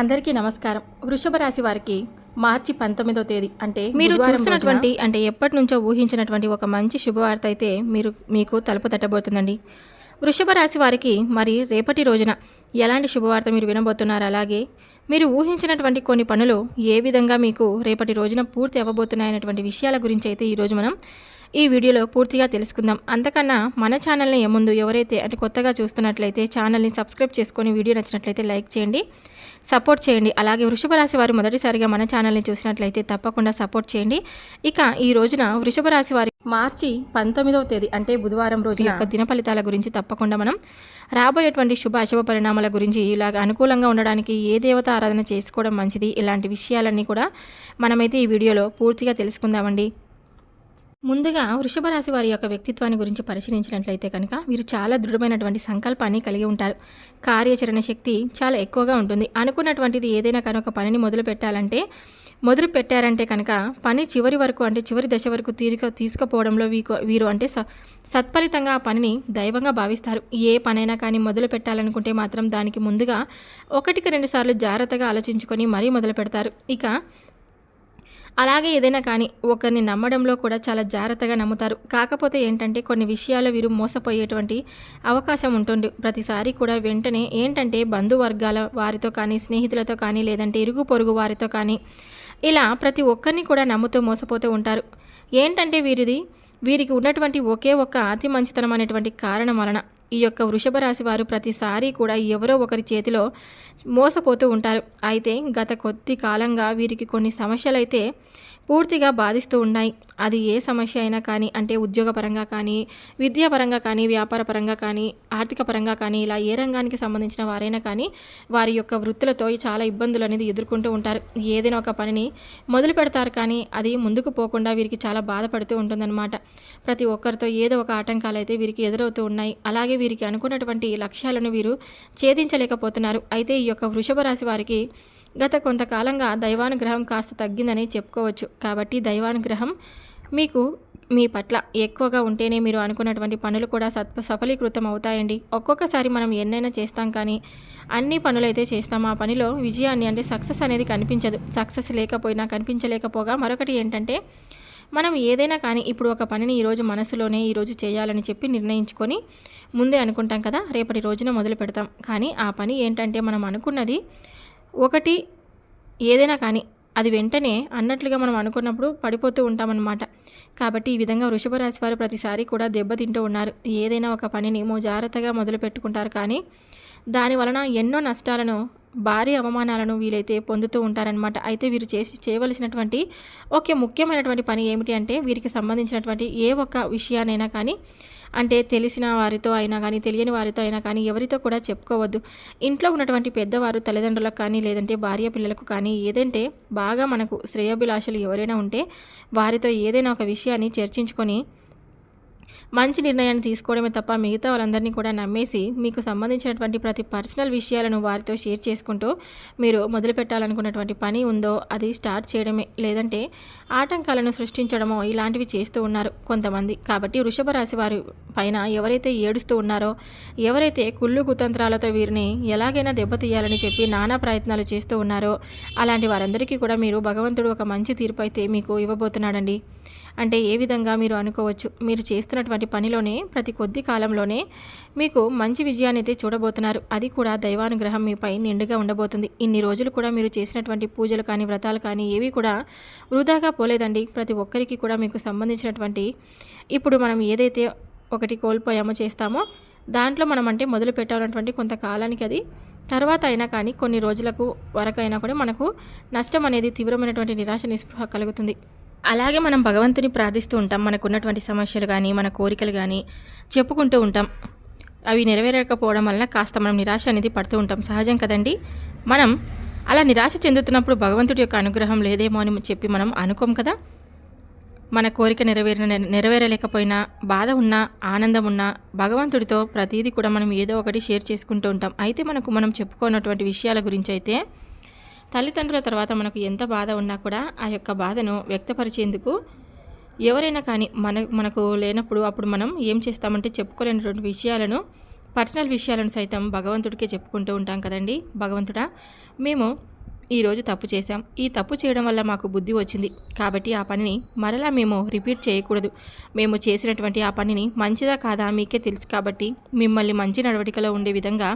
అందరికీ నమస్కారం. వృషభ రాశి వారికి మార్చి పంతొమ్మిదో తేదీ అంటే మీరు రోజున అంటే ఎప్పటి నుంచో ఊహించినటువంటి ఒక మంచి శుభవార్త అయితే మీరు మీకు తలుపు తట్టబోతుందండి. వృషభ రాశి వారికి మరి రేపటి రోజున ఎలాంటి శుభవార్త మీరు వినబోతున్నారు? అలాగే మీరు ఊహించినటువంటి కొన్ని పనులు ఏ విధంగా మీకు రేపటి రోజున పూర్తి అవ్వబోతున్నాయనేటువంటి విషయాల గురించి అయితే ఈరోజు మనం ఈ వీడియోలో పూర్తిగా తెలుసుకుందాం. అంతకన్నా మన ఛానల్ని ముందు ఎవరైతే అంటే కొత్తగా చూస్తున్నట్లయితే ఛానల్ని సబ్స్క్రైబ్ చేసుకొని వీడియో నచ్చినట్లయితే లైక్ చేయండి సపోర్ట్ చేయండి. అలాగే వృషభ రాశి వారు మొదటిసారిగా మన ఛానల్ని చూసినట్లయితే తప్పకుండా సపోర్ట్ చేయండి. ఇక ఈ రోజున వృషభ రాశి వారి మార్చి పంతొమ్మిదవ తేదీ అంటే బుధవారం రోజున యొక్క దిన ఫలితాల గురించి తప్పకుండా మనం రాబోయేటువంటి శుభ అశుభ పరిణామాల గురించి ఇలాగ అనుకూలంగా ఉండడానికి ఏ దేవత ఆరాధన చేసుకోవడం మంచిది ఇలాంటి విషయాలన్నీ కూడా మనమైతే ఈ వీడియోలో పూర్తిగా తెలుసుకుందామండి. ముందుగా వృషభ రాశి వారి యొక్క వ్యక్తిత్వాన్ని గురించి పరిశీలించినట్లయితే కనుక వీరు చాలా దృఢమైనటువంటి సంకల్పాన్ని కలిగి ఉంటారు. కార్యాచరణ శక్తి చాలా ఎక్కువగా ఉంటుంది. అనుకున్నటువంటిది ఏదైనా కనుక పనిని మొదలు పెట్టాలంటే మొదలు పెట్టారంటే కనుక పని చివరి వరకు అంటే చివరి దశ వరకు తీరిక తీసుకుపోవడంలో వీకు వీరు అంటే సత్ఫలితంగా ఆ పనిని దైవంగా భావిస్తారు. ఏ పనైనా కానీ మొదలు పెట్టాలనుకుంటే మాత్రం దానికి ముందుగా ఒకటికి రెండు సార్లు జాగ్రత్తగా ఆలోచించుకొని మరీ మొదలు పెడతారు. ఇక అలాగే ఏదైనా కానీ ఒకరిని నమ్మడంలో కూడా చాలా జాగ్రత్తగా నమ్ముతారు. కాకపోతే ఏంటంటే కొన్ని విషయాలు వీరు మోసపోయేటువంటి అవకాశం ఉంటుంది. ప్రతిసారి కూడా వెంటనే ఏంటంటే బంధువర్గాల వారితో కానీ స్నేహితులతో కానీ లేదంటే ఇరుగు పొరుగు వారితో కానీ ఇలా ప్రతి ఒక్కరిని కూడా నమ్ముతూ మోసపోతూ ఉంటారు. ఏంటంటే వీరిది వీరికి ఉన్నటువంటి ఒకే ఒక్క అతి మంచితనం అనేటువంటి కారణం వలన ఈ యొక్క వృషభ రాశి వారు ప్రతిసారి కూడా ఎవరో ఒకరి చేతిలో మోసపోతూ ఉంటారు. అయితే గత కొద్ది కాలంగా వీరికి కొన్ని సమస్యలైతే పూర్తిగా బాధిస్తూ ఉన్నాయి. అది ఏ సమస్య అయినా కానీ అంటే ఉద్యోగపరంగా కానీ విద్యాపరంగా కానీ వ్యాపార పరంగా కానీ ఆర్థిక పరంగా కానీ ఇలా ఏ రంగానికి సంబంధించిన వారైనా కానీ వారి యొక్క వృత్తులతో చాలా ఇబ్బందులు అనేది ఎదుర్కొంటూ ఉంటారు. ఏదైనా ఒక పనిని మొదలు పెడతారు కానీ అది ముందుకు పోకుండా వీరికి చాలా బాధపడుతూ ఉంటుందన్నమాట. ప్రతి ఒక్కరితో ఏదో ఒక ఆటంకాలు అయితే వీరికి ఎదురవుతూ ఉన్నాయి. అలాగే వీరికి అనుకున్నటువంటి లక్ష్యాలను వీరు ఛేదించలేకపోతున్నారు. అయితే ఈ యొక్క వృషభ రాశి వారికి గత కొంతకాలంగా దైవానుగ్రహం కాస్త తగ్గిందని చెప్పుకోవచ్చు. కాబట్టి దైవానుగ్రహం మీకు మీ పట్ల ఎక్కువగా ఉంటేనే మీరు అనుకున్నటువంటి పనులు కూడా సత్ సఫలీకృతం అవుతాయండి ఒక్కొక్కసారి మనం ఎన్నైనా చేస్తాం కానీ అన్ని పనులు అయితే చేస్తాం. ఆ పనిలో విజయాన్ని అంటే సక్సెస్ అనేది కనిపించదు. సక్సెస్ లేకపోయినా కనిపించలేకపోగా మరొకటి ఏంటంటే మనం ఏదైనా కానీ ఇప్పుడు ఒక పనిని ఈరోజు మనసులోనే ఈరోజు చేయాలని చెప్పి నిర్ణయించుకొని ముందే అనుకుంటాం కదా రేపటి రోజున మొదలు పెడతాం. కానీ ఆ పని ఏంటంటే మనం అనుకున్నది ఒకటి ఏదైనా కానీ అది వెంటనే అన్నట్లుగా మనం అనుకున్నప్పుడు పడిపోతూ ఉంటామన్నమాట. కాబట్టి ఈ విధంగా వృషభ రాశి వారు ప్రతిసారి కూడా దెబ్బతింటూ ఉన్నారు. ఏదైనా ఒక పనిని మో జాగ్రత్తగా మొదలు పెట్టుకుంటారు కానీ దాని వలన ఎన్నో నష్టాలను భారీ అవమానాలను వీలైతే పొందుతూ ఉంటారనమాట అయితే వీరు చేసి చేయవలసినటువంటి ఒక ముఖ్యమైనటువంటి పని ఏమిటి అంటే వీరికి సంబంధించినటువంటి ఏ ఒక్క విషయానైనా కానీ అంటే తెలిసిన వారితో అయినా కానీ తెలియని వారితో అయినా కానీ ఎవరితో కూడా చెప్పుకోవద్దు. ఇంట్లో ఉన్నటువంటి పెద్దవారు తల్లిదండ్రులకు కానీ లేదంటే భార్య పిల్లలకు కానీ ఏదంటే బాగా మనకు శ్రేయాభిలాషలు ఎవరైనా ఉంటే వారితో ఏదైనా ఒక విషయాన్ని చర్చించుకొని మంచి నిర్ణయాన్ని తీసుకోవడమే తప్ప మిగతా వాళ్ళందరినీ కూడా నమ్మేసి మీకు సంబంధించినటువంటి ప్రతి పర్సనల్ విషయాలను వారితో షేర్ చేసుకుంటూ మీరు మొదలు పెట్టాలనుకున్నటువంటి పని ఉందో అది స్టార్ట్ చేయడమే లేదంటే ఆటంకాలను సృష్టించడమో ఇలాంటివి చేస్తూ ఉన్నారు కొంతమంది. కాబట్టి వృషభ రాశి వారి పైన ఎవరైతే ఏడుస్తూ ఉన్నారో ఎవరైతే కుళ్ళు కుతంత్రాలతో వీరిని ఎలాగైనా దెబ్బతీయాలని చెప్పి నానా ప్రయత్నాలు చేస్తూ ఉన్నారో అలాంటి వారందరికీ కూడా మీరు భగవంతుడు ఒక మంచి తీర్పు అయితే మీకు ఇవ్వబోతున్నాడండి. అంటే ఏ విధంగా మీరు అనుకోవచ్చు? మీరు చేస్తున్నటువంటి పనిలోనే ప్రతి కొద్ది కాలంలోనే మీకు మంచి విజయాన్ని అయితే చూడబోతున్నారు. అది కూడా దైవానుగ్రహం మీపై నిండుగా ఉండబోతుంది. ఇన్ని రోజులు కూడా మీరు చేసినటువంటి పూజలు కానీ వ్రతాలు కానీ ఏవి కూడా వృధాగా పోలేదండి. ప్రతి ఒక్కరికి కూడా మీకు సంబంధించినటువంటి ఇప్పుడు మనం ఏదైతే ఒకటి కోల్పోయామో చేస్తామో దాంట్లో మనం అంటే మొదలు పెట్టాలన్నటువంటి కొంతకాలానికి అది తర్వాత అయినా కానీ కొన్ని రోజులకు వరకైనా కూడా మనకు నష్టం అనేది తీవ్రమైనటువంటి నిరాశ నిస్పృహ కలుగుతుంది. అలాగే మనం భగవంతుని ప్రార్థిస్తూ ఉంటాం. మనకు ఉన్నటువంటి సమస్యలు కానీ మన కోరికలు కానీ చెప్పుకుంటూ ఉంటాం. అవి నెరవేరకపోవడం వలన కాస్త మనం నిరాశ అనేది పడుతూ ఉంటాం. సహజం కదండి? మనం అలా నిరాశ చెందుతున్నప్పుడు భగవంతుడి యొక్క అనుగ్రహం లేదేమో అని చెప్పి మనం అనుకోం కదా? మన కోరిక నెరవేర నెరవేరలేకపోయినా బాధ ఉన్నా ఆనందం ఉన్నా భగవంతుడితో ప్రతిదీ కూడా మనం ఏదో ఒకటి షేర్ చేసుకుంటూ ఉంటాం. అయితే మనకు మనం చెప్పుకోనటువంటి విషయాల గురించి అయితే తల్లిదండ్రుల తర్వాత మనకు ఎంత బాధ ఉన్నా కూడా ఆ యొక్క బాధను వ్యక్తపరిచేందుకు ఎవరైనా కానీ మన మనకు లేనప్పుడు అప్పుడు మనం ఏం చేస్తామంటే చెప్పుకోలేనటువంటి విషయాలను పర్సనల్ విషయాలను సైతం భగవంతుడికే చెప్పుకుంటూ ఉంటాం కదండి. భగవంతుడా మేము ఈరోజు తప్పు చేశాం. ఈ తప్పు చేయడం వల్ల మాకు బుద్ధి వచ్చింది. కాబట్టి ఆ పనిని మరలా మేము రిపీట్ చేయకూడదు. మేము చేసినటువంటి ఆ పనిని మంచిదా కాదా మీకే తెలుసు కాబట్టి మిమ్మల్ని మంచి నడవడికలో ఉండే విధంగా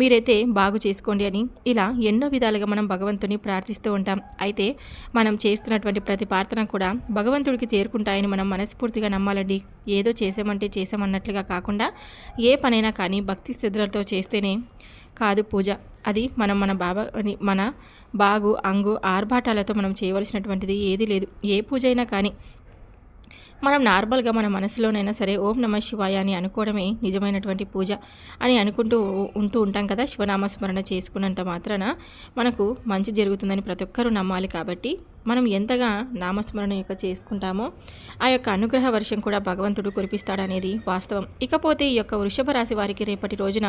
మీరైతే బాగు చేసుకోండి అని ఇలా ఎన్నో విధాలుగా మనం భగవంతుని ప్రార్థిస్తూ ఉంటాం. అయితే మనం చేస్తున్నటువంటి ప్రతి ప్రార్థన కూడా భగవంతుడికి చేరుకుంటాయని మనం మనస్ఫూర్తిగా నమ్మాలండి. ఏదో చేసామంటే చేసామన్నట్లుగా కాకుండా ఏ పనైనా కానీ భక్తి శ్రద్ధలతో చేస్తేనే కాదు పూజ. అది మనం మన బాబా మన బాగు అంగు ఆర్భాటాలతో మనం చేయవలసినటువంటిది ఏది లేదు. ఏ పూజ అయినా కానీ మనం నార్మల్గా మన మనసులోనైనా సరే ఓం నమ శివాయ అని అనుకోవడమే నిజమైనటువంటి పూజ అని అనుకుంటూ ఉంటూ ఉంటాం కదా. శివనామస్మరణ చేసుకున్నంత మాత్రాన మనకు మంచి జరుగుతుందని ప్రతి ఒక్కరూ నమ్మాలి కాబట్టి మనం ఎంతగా నామస్మరణ యొక్క చేసుకుంటామో ఆ యొక్క అనుగ్రహ వర్షం కూడా భగవంతుడు కురిపిస్తాడనేది వాస్తవం. ఇకపోతే ఈ యొక్క వృషభ రాశి వారికి రేపటి రోజున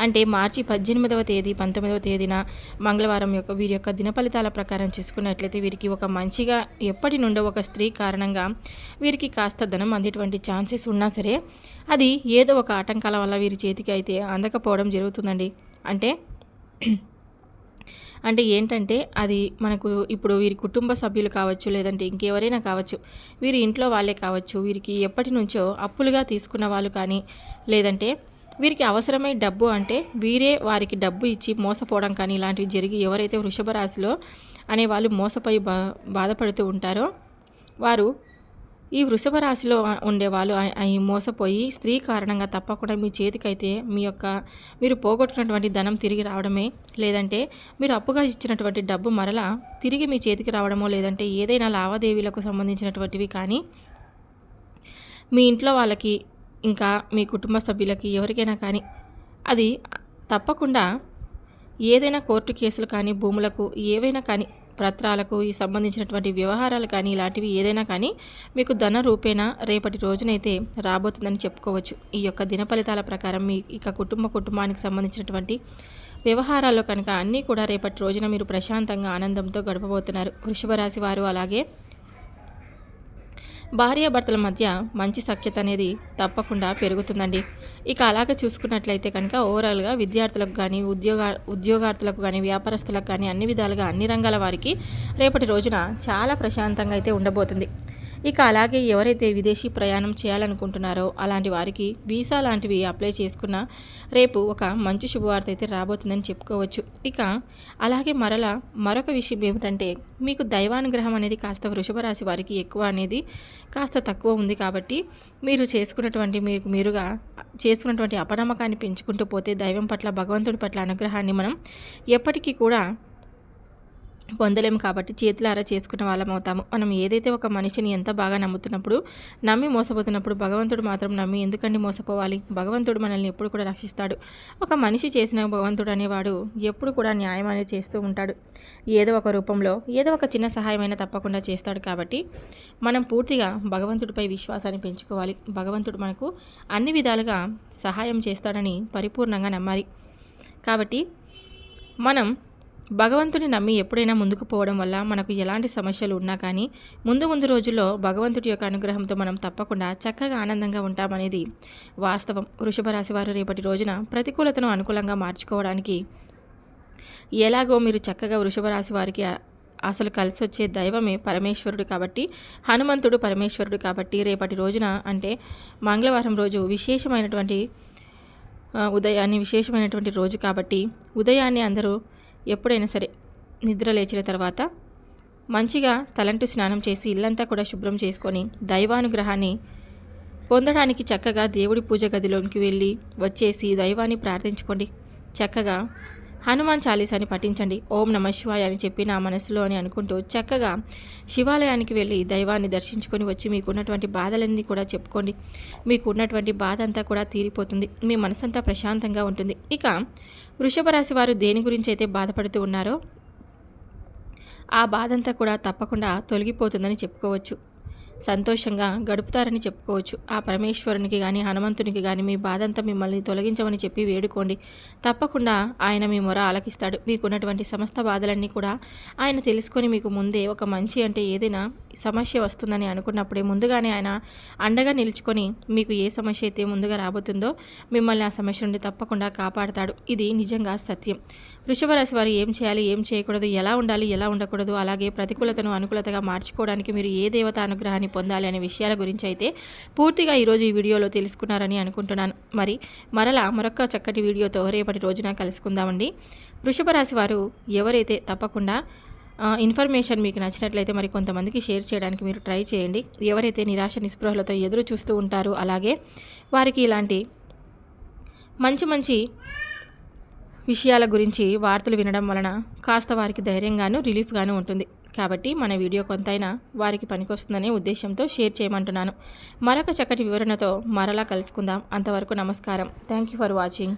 అంటే మార్చి పద్దెనిమిదవ తేదీ పంతొమ్మిదవ తేదీన మంగళవారం యొక్క వీరి యొక్క దిన ఫలితాల ప్రకారం చూసుకున్నట్లయితే వీరికి ఒక మంచిగా ఎప్పటి నుండో ఒక స్త్రీ కారణంగా వీరికి కాస్త ధనం అందేటువంటి ఛాన్సెస్ ఉన్నా సరే అది ఏదో ఒక ఆటంకాల వల్ల వీరి చేతికి అయితే అందకపోవడం జరుగుతుందండి. అంటే అంటే ఏంటంటే అది మనకు ఇప్పుడు వీరి కుటుంబ సభ్యులు కావచ్చు లేదంటే ఇంకెవరైనా కావచ్చు వీరి ఇంట్లో వాళ్ళే కావచ్చు వీరికి ఎప్పటి నుంచో అప్పులుగా తీసుకున్న వాళ్ళు కానీ లేదంటే వీరికి అవసరమై డబ్బు అంటే వీరే వారికి డబ్బు ఇచ్చి మోసపోవడం కానీ ఇలాంటివి జరిగి ఎవరైతే వృషభ రాశిలో అనే వాళ్ళు మోసపోయి బా బాధపడుతూ ఉంటారో వారు ఈ వృషభ రాశిలో ఉండేవాళ్ళు అవి మోసపోయి స్త్రీ కారణంగా తప్పకుండా మీ చేతికైతే మీ యొక్క మీరు పోగొట్టుకున్నటువంటి ధనం తిరిగి రావడమే లేదంటే మీరు అప్పుగా ఇచ్చినటువంటి డబ్బు మరలా తిరిగి మీ చేతికి రావడమో లేదంటే ఏదైనా లావాదేవీలకు సంబంధించినటువంటివి కానీ మీ ఇంట్లో వాళ్ళకి ఇంకా మీ కుటుంబ సభ్యులకి ఎవరికైనా కానీ అది తప్పకుండా ఏదైనా కోర్టు కేసులు కానీ భూములకు ఏవైనా కానీ పత్రాలకు ఈ సంబంధించినటువంటి వ్యవహారాలు కానీ ఇలాంటివి ఏదైనా కానీ మీకు ధన రూపేణ రేపటి రోజునైతే రాబోతుందని చెప్పుకోవచ్చు. ఈ యొక్క దిన ఫలితాల ప్రకారం మీ ఇక కుటుంబ కుటుంబానికి సంబంధించినటువంటి వ్యవహారాల్లో కనుక అన్నీ కూడా రేపటి రోజున మీరు ప్రశాంతంగా ఆనందంతో గడపబోతున్నారు. వృషభ రాశి వారు అలాగే భార్యాభర్తల మధ్య మంచి సఖ్యత అనేది తప్పకుండా పెరుగుతుందండి. ఇక అలాగే చూసుకున్నట్లయితే కనుక ఓవరాల్గా విద్యార్థులకు కానీ ఉద్యోగ ఉద్యోగార్థులకు కానీ వ్యాపారస్తులకు కానీ అన్ని విధాలుగా అన్ని రంగాల వారికి రేపటి రోజున చాలా ప్రశాంతంగా అయితే ఉండబోతుంది. ఇక అలాగే ఎవరైతే విదేశీ ప్రయాణం చేయాలనుకుంటున్నారో అలాంటి వారికి వీసా లాంటివి అప్లై చేసుకున్న రేపు ఒక మంచి శుభవార్త అయితే రాబోతుందని చెప్పుకోవచ్చు. ఇక అలాగే మరలా మరొక విషయం ఏమిటంటే మీకు దైవానుగ్రహం అనేది కాస్త వృషభ రాశి వారికి ఎక్కువ అనేది కాస్త తక్కువ ఉంది కాబట్టి మీరు చేసుకున్నటువంటి మీకు మీరుగా చేసుకున్నటువంటి అపనమ్మకాన్ని పెంచుకుంటూ పోతే దైవం పట్ల భగవంతుడి పట్ల అనుగ్రహాన్ని మనం ఎప్పటికీ కూడా పొందలేము కాబట్టి చేతులారా చేసుకున్న వాళ్ళం అవుతాము. మనం ఏదైతే ఒక మనిషిని ఎంత బాగా నమ్ముతున్నప్పుడు నమ్మి మోసపోతున్నప్పుడు భగవంతుడు మాత్రం నమ్మి ఎందుకండి మోసపోవాలి? భగవంతుడు మనల్ని ఎప్పుడు కూడా రక్షిస్తాడు. ఒక మనిషి చేసిన భగవంతుడు అనేవాడు ఎప్పుడు కూడా న్యాయం అనేది చేస్తూ ఉంటాడు. ఏదో ఒక రూపంలో ఏదో ఒక చిన్న సహాయమైనా తప్పకుండా చేస్తాడు కాబట్టి మనం పూర్తిగా భగవంతుడిపై విశ్వాసాన్ని పెంచుకోవాలి. భగవంతుడు మనకు అన్ని విధాలుగా సహాయం చేస్తాడని పరిపూర్ణంగా నమ్మాలి. కాబట్టి మనం భగవంతుని నమ్మి ఎప్పుడైనా ముందుకు పోవడం వల్ల మనకు ఎలాంటి సమస్యలు ఉన్నా కానీ ముందు ముందు రోజుల్లో భగవంతుడి యొక్క అనుగ్రహంతో మనం తప్పకుండా చక్కగా ఆనందంగా ఉంటామనేది వాస్తవం. వృషభ రాశి వారు రేపటి రోజున ప్రతికూలతను అనుకూలంగా మార్చుకోవడానికి ఎలాగో మీరు చక్కగా వృషభ రాశి వారికి అసలు కలిసి వచ్చే దైవమే పరమేశ్వరుడు కాబట్టి హనుమంతుడు పరమేశ్వరుడు కాబట్టి రేపటి రోజున అంటే మంగళవారం రోజు విశేషమైనటువంటి ఉదయాన్ని విశేషమైనటువంటి రోజు కాబట్టి ఉదయాన్నే అందరూ ఎప్పుడైనా సరే నిద్ర లేచిన తర్వాత మంచిగా తలంటు స్నానం చేసి ఇల్లంతా కూడా శుభ్రం చేసుకొని దైవానుగ్రహాన్ని పొందడానికి చక్కగా దేవుడి పూజ గదిలోనికి వెళ్ళి వచ్చేసి దైవాన్ని ప్రార్థించుకోండి. చక్కగా హనుమాన్ చాలీసాని పఠించండి. ఓం నమ శివాయ అని చెప్పి నా మనసులో అని అనుకుంటూ చక్కగా శివాలయానికి వెళ్ళి దైవాన్ని దర్శించుకొని వచ్చి మీకున్నటువంటి బాధలన్నీ కూడా చెప్పుకోండి. మీకు ఉన్నటువంటి బాధ అంతా కూడా తీరిపోతుంది. మీ మనసంతా ప్రశాంతంగా ఉంటుంది. ఇక వృషభ రాశి వారు దేని గురించి అయితే బాధపడుతూ ఉన్నారో ఆ బాధంతా కూడా తప్పకుండా తొలగిపోతుందని చెప్పుకోవచ్చు. సంతోషంగా గడుపుతారని చెప్పుకోవచ్చు. ఆ పరమేశ్వరునికి కానీ హనుమంతునికి కానీ మీ బాధంతా మిమ్మల్ని తొలగించమని చెప్పి వేడుకోండి. తప్పకుండా ఆయన మీ మొర ఆలకిస్తాడు. మీకున్నటువంటి సమస్త బాధలన్నీ కూడా ఆయన తెలుసుకొని మీకు ముందే ఒక మంచి అంటే ఏదైనా సమస్య వస్తుందని అనుకున్నప్పుడే ముందుగానే ఆయన అండగా నిలుచుకొని మీకు ఏ సమస్య అయితే ముందుగా రాబోతుందో మిమ్మల్ని ఆ సమస్య నుండి తప్పకుండా కాపాడతాడు. ఇది నిజంగా సత్యం. వృషభ రాశి వారు ఏం చేయాలి ఏం చేయకూడదు ఎలా ఉండాలి ఎలా ఉండకూడదు అలాగే ప్రతికూలతను అనుకూలతగా మార్చుకోవడానికి మీరు ఏ దేవత అనుగ్రహాన్ని పొందాలి అనే విషయాల గురించి అయితే పూర్తిగా ఈరోజు ఈ వీడియోలో తెలుసుకున్నారని అనుకుంటున్నాను. మరి మరలా మరొక చక్కటి వీడియోతో రేపటి రోజున కలుసుకుందామండి. వృషభ రాశి వారు ఎవరైతే తప్పకుండా ఇన్ఫర్మేషన్ మీకు నచ్చినట్లయితే మరి కొంతమందికి షేర్ చేయడానికి మీరు ట్రై చేయండి. ఎవరైతే నిరాశ నిస్పృహలతో ఎదురు చూస్తూ ఉంటారో అలాగే వారికి ఇలాంటి మంచి మంచి విషయాల గురించి వార్తలు వినడం వలన కాస్త వారికి ధైర్యంగాను రిలీఫ్గాను ఉంటుంది. కాబట్టి మన వీడియో కొంతైనా వారికి పనికొస్తుందనే ఉద్దేశంతో షేర్ చేయమంటున్నాను. మరొక చక్కటి వివరణతో మరలా కలుసుకుందాం. అంతవరకు నమస్కారం. Thank you for watching.